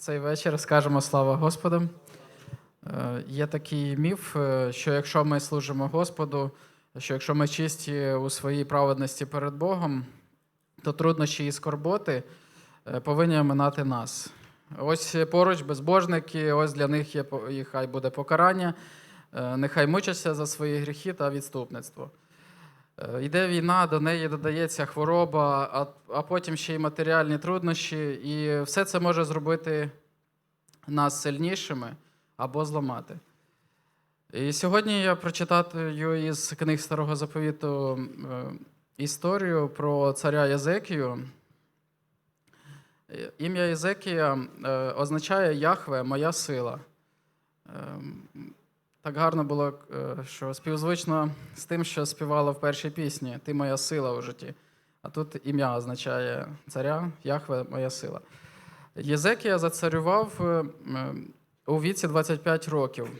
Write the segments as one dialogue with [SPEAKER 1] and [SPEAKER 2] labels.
[SPEAKER 1] цей вечір скажемо слава Господу. Е, Є такий міф, е, що якщо ми служимо Господу, що якщо ми чисті у своїй праведності перед Богом, то труднощі і скорботи е, повинні оминати нас. Ось поруч безбожники, ось для них є і хай буде покарання, нехай мучаться за свої гріхи та відступництво. Е, Йде війна, до неї додається хвороба, а, а потім ще й матеріальні труднощі, і все це може зробити нас сильнішими або зламати. І сьогодні я прочитаю із книг Старого Заповіту е, історію про царя Єзекію. Е, Ім'я Єзекія означає Яхве, моя сила. Так гарно було, е, що співзвично з тим, що співала в першій пісні Ти моя сила у житті. А тут ім'я означає царя, Яхве, моя сила. Єзекія зацарював е, у віці 25 років.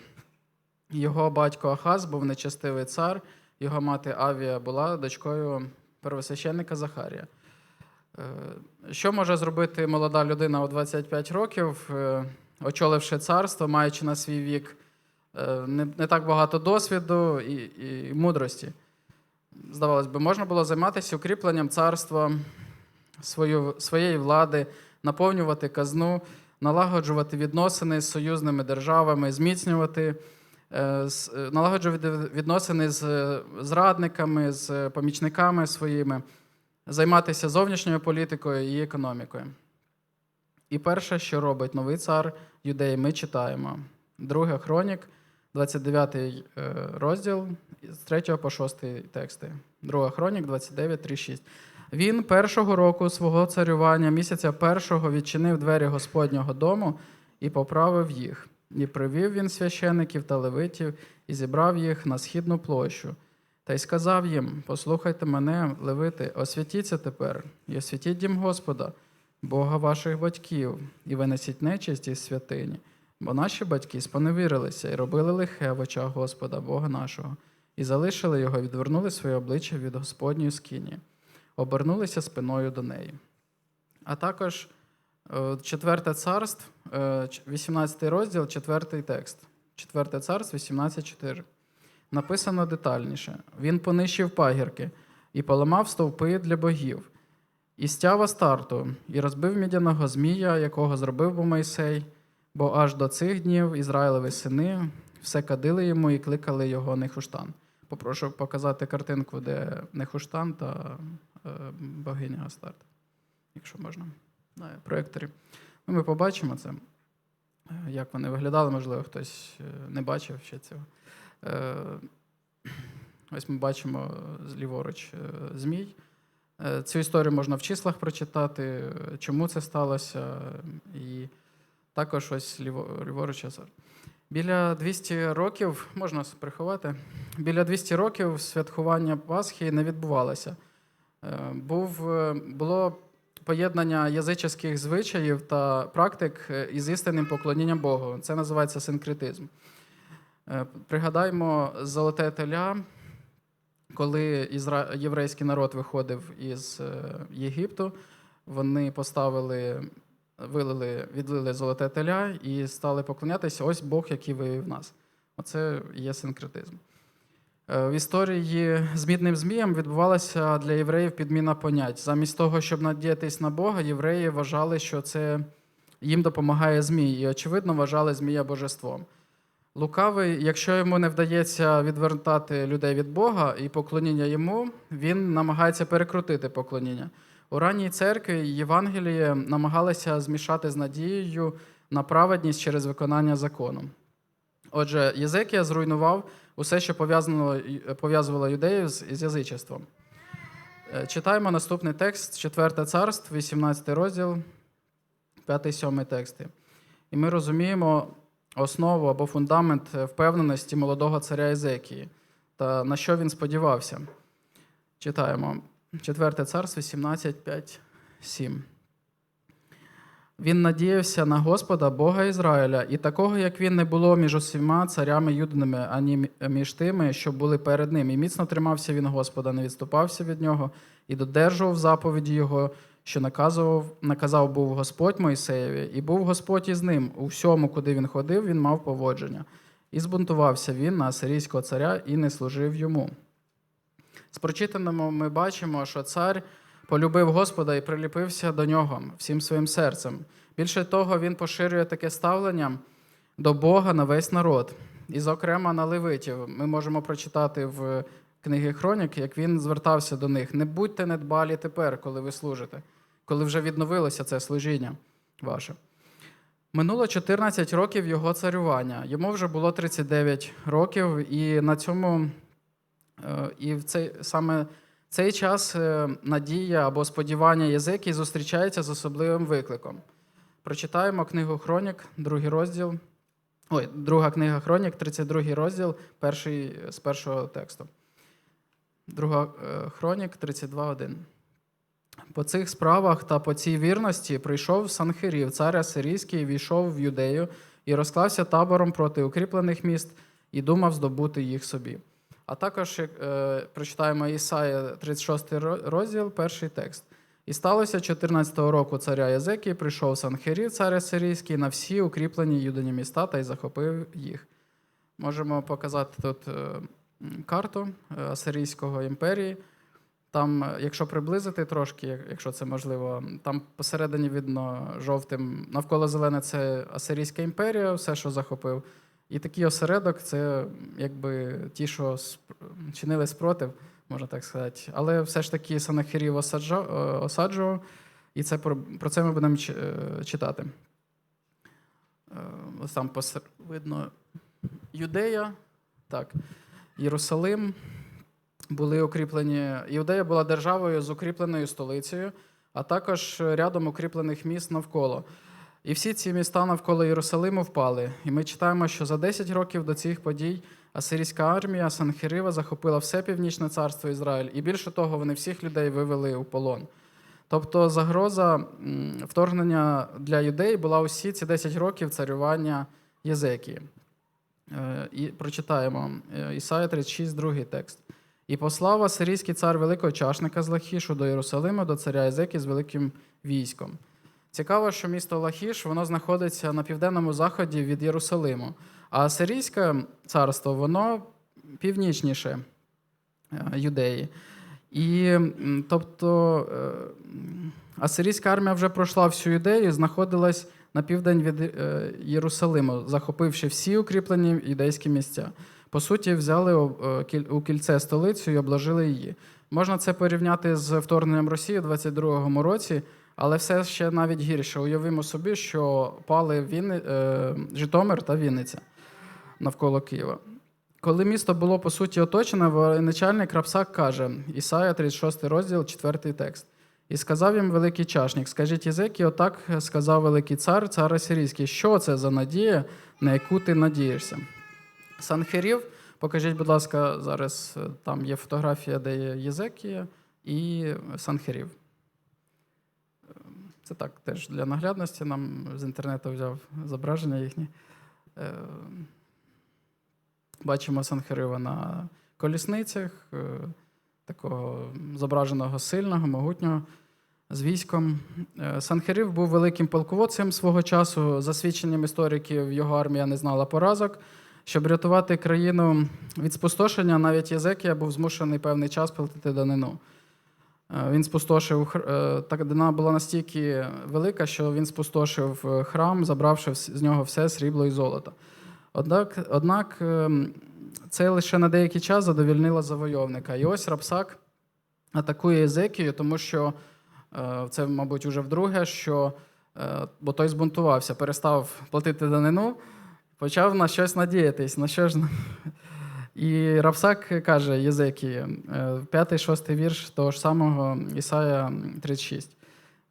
[SPEAKER 1] Його батько Ахаз був нечестивий цар, його мати Авія була дочкою первосвященника Захарія. Е, Що може зробити молода людина у 25 років, очоливши царство, маючи на свій вік не, не так багато досвіду і, і мудрості? Здавалось би, можна було займатися укріпленням царства, свою, своєї влади, наповнювати казну, налагоджувати відносини з союзними державами, зміцнювати, е, е, налагоджувати відносини з е, зрадниками, з помічниками своїми, займатися зовнішньою політикою і економікою. І перше, що робить новий цар юдеї, ми читаємо. Друге хронік, 29 е, розділ, з 3 по 6 тексти. Друга хронік, 29, 3, 6. Він першого року свого царювання, місяця першого, відчинив двері Господнього дому і поправив їх. І привів він священиків та левитів, і зібрав їх на східну площу. Та й сказав їм: Послухайте мене, левити, освятіться тепер, і освятіть дім Господа, Бога ваших батьків, і винесіть нечисть із святині. Бо наші батьки споневірилися і робили лихе в очах Господа, Бога нашого, і залишили його, відвернули своє обличчя від Господньої скині, обернулися спиною до неї. А також е, четверте царств, е, 18 розділ, четвертий текст. Четверте царств, 18.4. Написано детальніше. Він понищив пагірки і поламав стовпи для богів, і стяв Астарту, і розбив мідяного змія, якого зробив був Мойсей, бо аж до цих днів Ізраїлеві сини все кадили йому і кликали його Нехуштан. Попрошу показати картинку, де Нехуштан та е, богиня Астарт, якщо можна, на проєкторі. Ну, ми побачимо це, е, як вони виглядали, можливо, хтось е, не бачив ще цього. Ось ми бачимо зліворуч е, змій. Цю історію можна в числах прочитати, чому це сталося. І також ось ліво- ліворуч. Азар. Біля 200 років, можна приховати, біля 200 років святкування Пасхи не відбувалося. Е, Був, е, було поєднання язичних звичаїв та практик е, із істинним поклонінням Богу. Це називається синкретизм. Пригадаймо золоте теля, коли ізра... єврейський народ виходив із Єгипту, вони поставили, вилили, відлили золоте теля і стали поклонятися. Ось Бог, який вивів нас. Оце є синкретизм. Е, В історії з мідним змієм відбувалася для євреїв підміна понять. Замість того, щоб надіятись на Бога, євреї вважали, що це їм допомагає змій, і, очевидно, вважали змія божеством. Лукавий, якщо йому не вдається відвертати людей від Бога і поклоніння йому, він намагається перекрутити поклоніння. У ранній церкві Євангеліє намагалися змішати з надією на праведність через виконання закону. Отже, Єзекія зруйнував усе, що пов'язувало юдеїв з, язичеством. Е, Читаємо наступний текст, 4 царств, 18 розділ, 5-7 тексти. І ми розуміємо основу або фундамент впевненості молодого царя Єзекії та на що він сподівався. Читаємо 4 царство 17, 5, 7. Він надіявся на Господа, Бога Ізраїля, і такого, як він, не було між усіма царями юдними, ані між тими, що були перед ним. І міцно тримався він Господа, не відступався від нього, і додержував заповіді Його, що наказував, наказав був Господь Мойсеєві, і був Господь із ним. У всьому, куди він ходив, він мав поводження. І збунтувався він на асирійського царя і не служив йому. З прочитаному ми бачимо, що цар полюбив Господа і приліпився до нього всім своїм серцем. Більше того, він поширює таке ставлення до Бога на весь народ. І, зокрема, на левитів. Ми можемо прочитати в книги Хронік, як він звертався до них: не будьте недбалі тепер, коли ви служите, коли вже відновилося це служіння ваше. Минуло 14 років його царювання. Йому вже було 39 років, і на цьому і в цей саме цей час е, надія або сподівання Єзекії зустрічається з особливим викликом. Прочитаємо книгу Хронік, другий розділ. Ой, друга книга Хронік, 32 розділ, перший з першого тексту. Друга е, Хронік, 32.1. По цих справах та по цій вірності прийшов Санхирів, цар Асирійський, війшов в Юдею і розклався табором проти укріплених міст і думав здобути їх собі. А також е, прочитаємо Ісая, 36 розділ, перший текст. І сталося 14-го року царя Єзекії, прийшов Санхирів, цар Асирійський, на всі укріплені юдані міста та й захопив їх. Можемо показати тут е, карту е, Асирійського імперії. Там, е, якщо приблизити трошки, якщо це можливо, там посередині видно жовтим, навколо зелене це Асирійська імперія, все, що захопив. І такий осередок це якби ті, що чинили спротив, можна так сказати. Але все ж таки Санахирів е, осаджував, і це про, про це ми будемо е, читати. Е, Ось там видно Юдея, так, Єрусалим були укріплені. Іудея була державою з укріпленою столицею, а також рядом укріплених міст навколо. І всі ці міста навколо Єрусалиму впали. І ми читаємо, що за 10 років до цих подій асирійська армія Санхирива захопила все північне царство Ізраїль, і більше того, вони всіх людей вивели у полон. Тобто загроза вторгнення для юдей була усі ці 10 років царювання Єзекії. Е, І прочитаємо е, Ісая 36, другий текст. І послав асирійський цар великого чашника з Лахішу до Єрусалиму, до царя Єзекі з великим військом. Цікаво, що місто Лахіш воно знаходиться на південному заході від Єрусалиму, а Асирійське царство воно північніше е, юдеї. І тобто е, асирійська армія вже пройшла всю юдею, знаходилась на південь від е, Єрусалиму, захопивши всі укріплені юдейські місця. По суті, взяли у кільце столицю і обложили її. Можна це порівняти з вторгненням Росії у 22-му році, але все ще навіть гірше. Уявимо собі, що пали Вінни... е, Житомир та Вінниця навколо Києва. Коли місто було по суті оточене, воєначальник Рапсак каже: Ісая, 36 розділ, 4 текст. І сказав їм великий чашник: Скажіть Єзекі, отак сказав великий цар, цар Асирійський, що це за надія, на яку ти надієшся? Санхерів, покажіть, будь ласка, зараз е, там є фотографія, де є Єзекія і Санхерів. Це так, теж для наглядності нам з інтернету взяв зображення їхнє. Е, Бачимо Санхерива на колісницях, е, такого зображеного сильного, могутнього, з військом. Е, Санхерив був великим полководцем свого часу. За свідченням істориків, його армія не знала поразок. Щоб рятувати країну від спустошення, навіть Єзекія був змушений певний час платити данину. Е, Він спустошив е, так данина була настільки велика, що він спустошив е, храм, забравши з нього все срібло і золото. Однак, однак це лише на деякий час задовільнило завойовника. І ось Рапсак атакує Єзекію, тому що це, мабуть, уже вдруге, що бо той збунтувався, перестав платити данину, почав на щось надіятись. На що ж? І Рапсак каже Єзекії, 5-6 вірш того ж самого Ісая 36.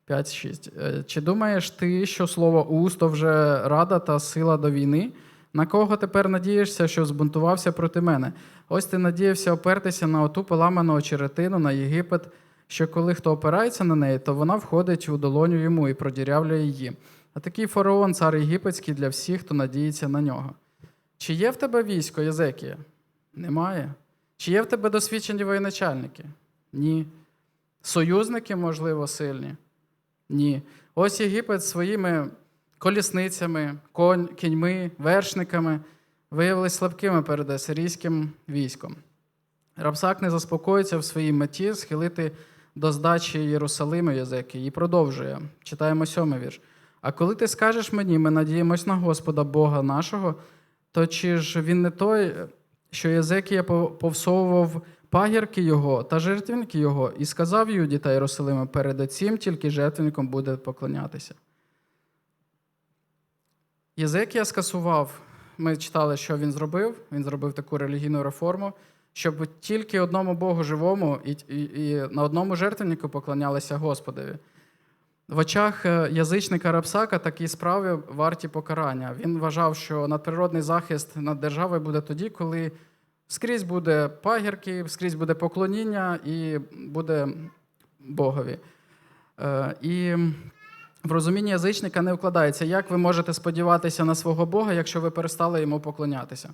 [SPEAKER 1] 5-6. Е, Чи думаєш ти, що слово уст то вже рада та сила до війни? На кого тепер надієшся, що збунтувався проти мене? Ось ти надіявся опертися на оту поламану очеретину, на Єгипет, що коли хто опирається на неї, то вона входить у долоню йому і продірявлює її. А такий фараон, цар єгипетський для всіх, хто надіється на нього. Чи є в тебе військо, Єзекія? Немає. Чи є в тебе досвідчені воєначальники? Ні. Союзники, можливо, сильні? Ні. Ось Єгипет своїми колісницями, конь, кіньми, вершниками виявилися слабкими перед асирійським військом. Рабсак не заспокоїться в своїй меті схилити до здачі Єрусалиму язики і продовжує. Читаємо сьомий вірш. А коли ти скажеш мені, ми надіємось на Господа Бога нашого, то чи ж він не той, що Єзекія повсовував пагірки його та жертвенники його, і сказав Юді та Єрусалиму, перед цим тільки жертвенником буде поклонятися. Єзекія скасував, ми читали, що він зробив. Він зробив таку релігійну реформу, щоб тільки одному Богу живому і, і, і на одному жертвеннику поклонялися Господові. В очах е, язичника Рапсака такі справи варті покарання. Він вважав, що надприродний захист над державою буде тоді, коли скрізь буде пагірки, скрізь буде поклоніння і буде Богові. Е, І в розумінні язичника не вкладається, як ви можете сподіватися на свого Бога, якщо ви перестали йому поклонятися.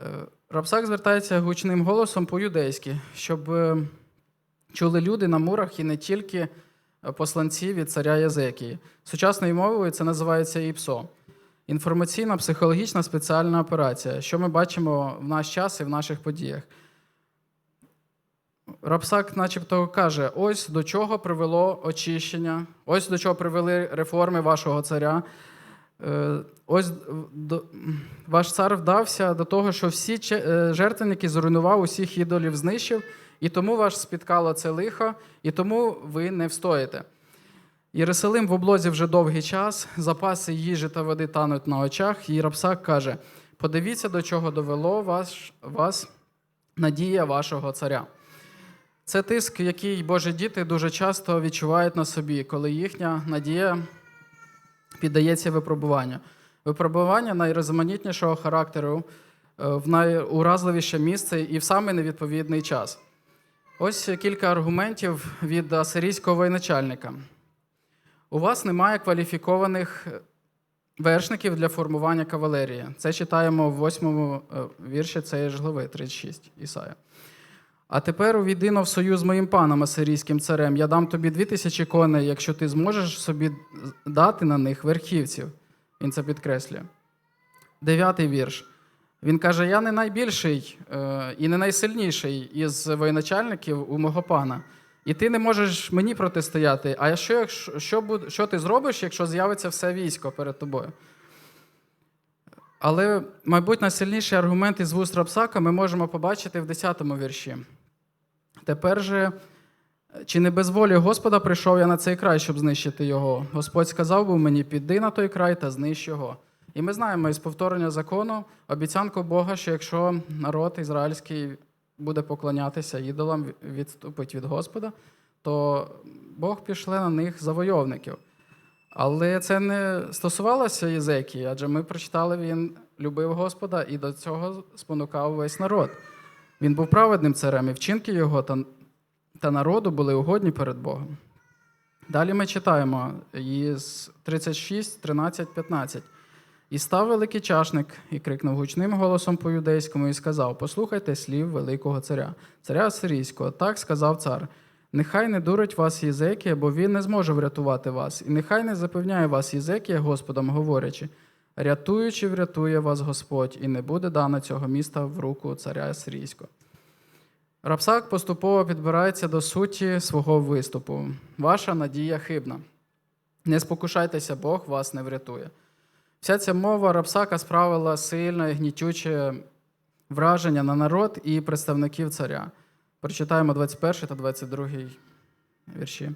[SPEAKER 1] Е, Рапсак звертається гучним голосом по-юдейськи, щоб чули люди на мурах і не тільки посланці від царя Язекії. Сучасною мовою це називається ІПСО. Інформаційна психологічна спеціальна операція, що ми бачимо в наш час і в наших подіях. Рапсак, начебто, каже: ось до чого привело очищення, ось до чого привели реформи вашого царя. Е, Ось ваш цар вдався до того, що всі е, жертвенники зруйнував, усіх ідолів знищив, і тому вас спіткало це лихо, і тому ви не встоїте. Єрусалим в облозі вже довгий час, запаси їжі та води тануть на очах, і Рапсак каже: подивіться, до чого довело вас, вас надія вашого царя. Це тиск, який Божі діти дуже часто відчувають на собі, коли їхня надія піддається випробуванню. Випробування найрізноманітнішого характеру е, в найуразливіше місце і в самий невідповідний час. Ось кілька аргументів від асирійського воєначальника. У вас немає кваліфікованих вершників для формування кавалерії. Це читаємо в восьмому е, вірші цієї ж глави, 36 Ісая. А тепер увійди в союз з моїм паном асирійським царем. Я дам тобі дві тисячі коней, якщо ти зможеш собі дати на них верхівців. Він це підкреслює. Дев'ятий вірш. Він каже: Я не найбільший е, і не найсильніший із воєначальників у мого пана. І ти не можеш мені протистояти. А що, що, що ти зробиш, якщо з'явиться все військо перед тобою? Але, мабуть, найсильніший аргумент із вуст Рапсака ми можемо побачити в 10-му вірші. Тепер же, чи не без волі Господа прийшов я на цей край, щоб знищити його? Господь сказав був мені, піди на той край та знищ його. І ми знаємо із повторення закону обіцянку Бога, що якщо народ ізраїльський буде поклонятися ідолам, відступить від Господа, то Бог пішле на них завойовників. Але це не стосувалося Єзекії, адже ми прочитали, він любив Господа і до цього спонукав весь народ. Він був праведним царем, і вчинки його та, та народу були угодні перед Богом. Далі ми читаємо із 36, 13, 15. І став великий чашник і крикнув гучним голосом по юдейському і сказав: Послухайте слів великого царя, царя Асирійського. Так сказав цар. Нехай не дурить вас Єзекія, бо він не зможе врятувати вас, і нехай не запевняє вас Єзекія Господом, говорячи, рятуючи, врятує вас Господь, і не буде дано цього міста в руку царя Асирійського. Рапсак поступово підбирається до суті свого виступу. Ваша надія хибна. Не спокушайтеся, Бог вас не врятує. Вся ця мова Рапсака справила сильне і гнітюче враження на народ і представників царя. Прочитаємо 21 та 22 вірші.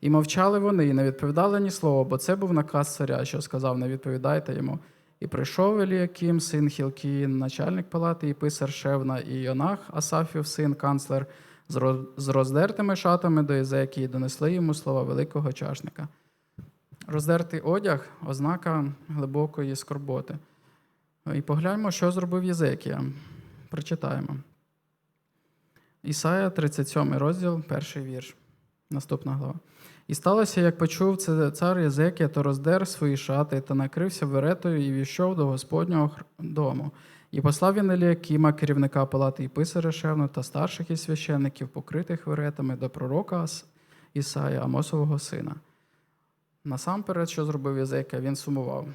[SPEAKER 1] І мовчали вони, і не відповідали ні слова, бо це був наказ царя, що сказав: не відповідайте йому. І прийшов Еліаким, син Хілкіїн, начальник палати, і писар Шевна, і Йонах, Асафів, син канцлер, з роздертими шатами до Єзекії, донесли йому слова великого чашника. Роздертий одяг ознака глибокої скорботи. І погляньмо, що зробив Єзекія. Прочитаємо. Ісая, 37 розділ, перший вірш. Наступна глава. І сталося, як почув це цар Єзекія, то роздер свої шати та накрився веретою і війшов до Господнього дому. І послав він Еліакіма, керівника палати і писаря Шевну та старших із священників, покритих веретами до пророка Ісая, Амосового сина. Насамперед, що зробив Єзекія, він сумував.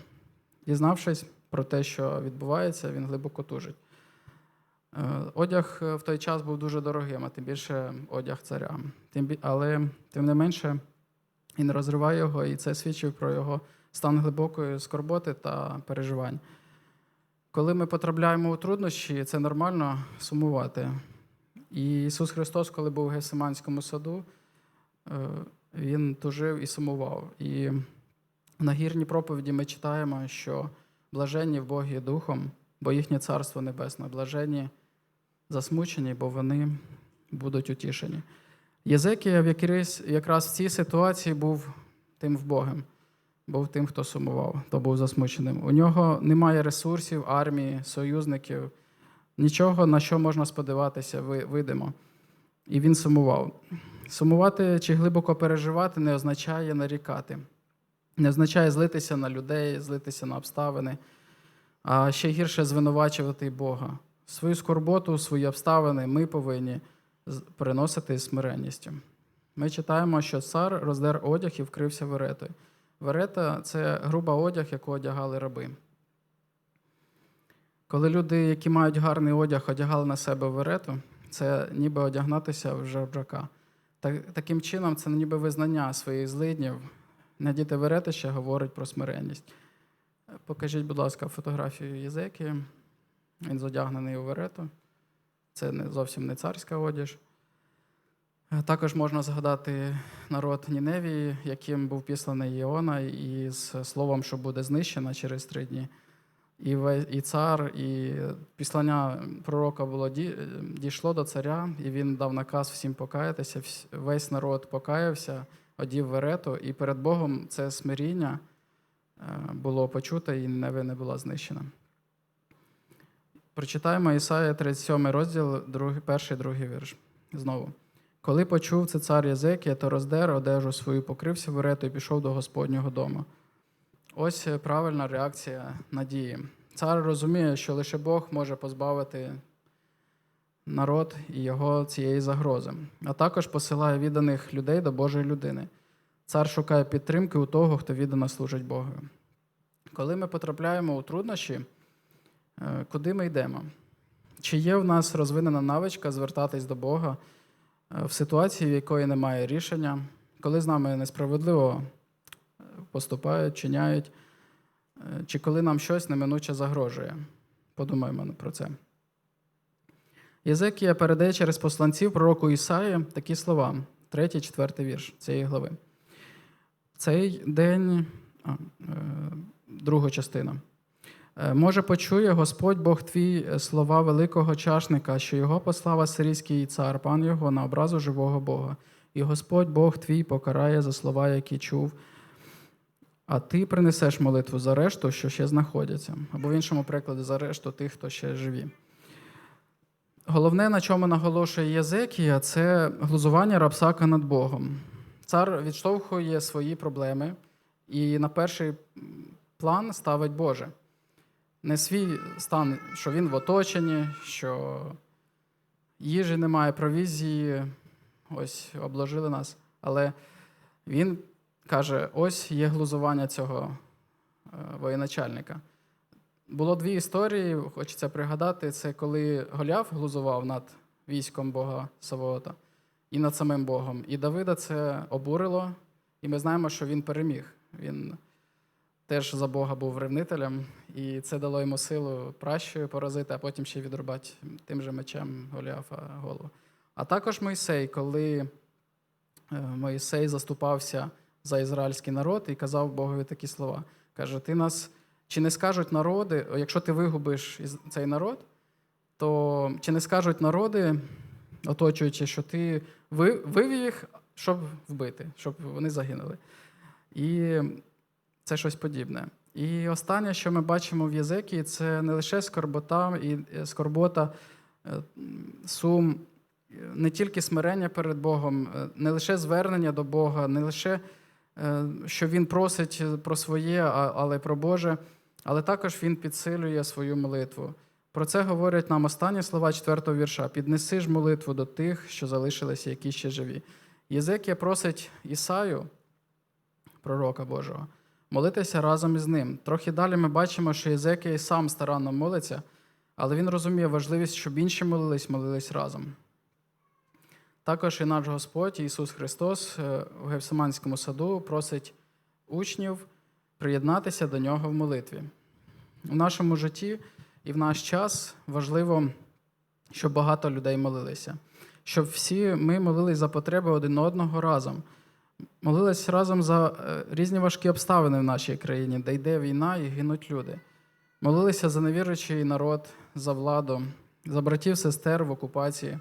[SPEAKER 1] Дізнавшись про те, що відбувається, він глибоко тужить. Е, Одяг е, в той час був дуже дорогим, а тим більше одяг царя. Але тим не менше він розриває його, і це свідчив про його стан глибокої скорботи та переживань. Коли ми потрапляємо у труднощі, це нормально сумувати. І Ісус Христос, коли був в Гесиманському саду, е, Він тужив і сумував. І на гірній проповіді ми читаємо, що блаженні в Богі Духом, бо їхнє царство небесне, блаженні засмучені, бо вони будуть утішені. Єзекія якраз в цій ситуації був тим вбогим, був тим, хто сумував, хто був засмученим. У нього немає ресурсів, армії, союзників, нічого, на що можна сподіватися, ви- видимо. І він сумував. Сумувати чи глибоко переживати не означає нарікати, не означає злитися на людей, злитися на обставини, а ще гірше звинувачувати Бога. Свою скорботу, свої обставини ми повинні приносити смиренністю. Ми читаємо, що цар роздер одяг і вкрився веретою. Верета це груба одяг, яку одягали раби. Коли люди, які мають гарний одяг, одягали на себе верету, це ніби одягнатися в жебрака. Так, таким чином, це ніби визнання своїх злиднів. Надіти верети ще говорить про смиренність. Покажіть, будь ласка, фотографію Єзекії. Він зодягнений у верету. Це не зовсім не царська одіж. Е, Також можна згадати народ Ніневії, яким був післаний Іона, і з словом, що буде знищена через три дні. І, і цар, і післання пророка було дійшло до царя, і він дав наказ всім покаятися. Весь народ покаявся, одів верету, і перед Богом це смиріння е, було почуте, і Ниневе не була знищена. Прочитаємо Ісая 37 розділ, перший, другий вірш. Знову. Коли почув це цар Єзекія, то роздер одежу свою, покрився верету і пішов до Господнього дому. Ось е, правильна реакція надії. Цар розуміє, що лише Бог може позбавити народ і його цієї загрози, а також посилає відданих людей до Божої людини. Цар шукає підтримки у того, хто віддано служить Богу. Коли ми потрапляємо у труднощі, е, куди ми йдемо? Чи є в нас розвинена навичка звертатись до Бога е, в ситуації, в якої немає рішення, коли з нами несправедливо поступають, чиняють, е, чи коли нам щось неминуче загрожує? Подумаємо про це. Єзекія передає через посланців пророку Ісаї такі слова, третій, четвертий вірш цієї глави. Цей день, а, е, друга частина. Е, Може, почує Господь Бог твій слова великого чашника, що його послав асирійський цар, пан його на образу живого Бога. І Господь Бог твій покарає за слова, які чув, а ти принесеш молитву за решту, що ще знаходяться, або в іншому прикладі за решту тих, хто ще живі. Головне, на чому наголошує Єзекія, це глузування рабсака над Богом. Цар відштовхує свої проблеми і на перший план ставить Боже. Не свій стан, що він в оточенні, що їжі немає, провізії, ось обложили нас. Але він каже: ось є глузування цього е, воєначальника. Було дві історії, хочеться пригадати. Це коли Голіаф глузував над військом Бога Савоота і над самим Богом. І Давида це обурило, і ми знаємо, що він переміг. Він теж за Бога був ревнителем, і це дало йому силу пращою поразити, а потім ще відрубати тим же мечем Голіафа голову. А також Мойсей, коли е, Мойсей заступався за ізраїльський народ і казав Богові такі слова. Каже: Ти нас чи не скажуть народи, якщо ти вигубиш цей народ, то чи не скажуть народи, оточуючи, що ти вивів їх, щоб вбити, щоб вони загинули. І це щось подібне. І останнє, що ми бачимо в Єзекії, це не лише скорбота і е, скорбота, е, сум, е, не тільки смирення перед Богом, не лише звернення до Бога, не лише що він просить про своє, але про Боже, але також він підсилює свою молитву. Про це говорять нам останні слова четвертого вірша: піднеси ж молитву до тих, що залишилися, які ще живі. Єзекія просить Ісаю пророка Божого. Молитися разом із ним. Трохи далі ми бачимо, що Єзекій сам старанно молиться, але він розуміє важливість, щоб інші молились, молились разом. Також і наш Господь Ісус Христос е, в Гефсиманському саду просить учнів приєднатися до нього в молитві. У нашому житті і в наш час важливо, щоб багато людей молилися, щоб всі ми молились за потреби один одного разом. Молились разом за е, різні важкі обставини в нашій країні, де йде війна і гинуть люди. Молилися за невіруючий народ, за владу, за братів, сестер в окупації.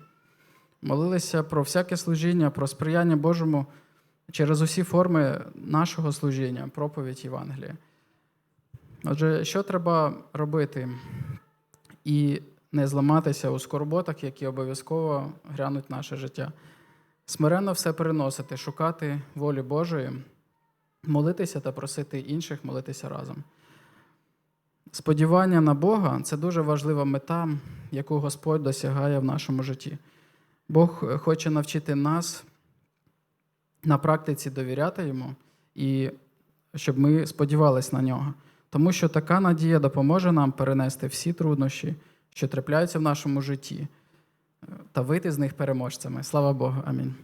[SPEAKER 1] Молилися про всяке служіння, про сприяння Божому через усі форми нашого служіння, проповідь Євангелія. Отже, що треба робити і не зламатися у скорботах, які обов'язково грянуть наше життя? Смиренно все переносити, шукати волі Божої, молитися та просити інших молитися разом. Сподівання на Бога це дуже важлива мета, яку Господь досягає в нашому житті. Бог хоче навчити нас на практиці довіряти йому і щоб ми сподівалися на нього. Тому що така надія допоможе нам перенести всі труднощі, що трапляються в нашому житті, та вийти з них переможцями. Слава Богу. Амінь.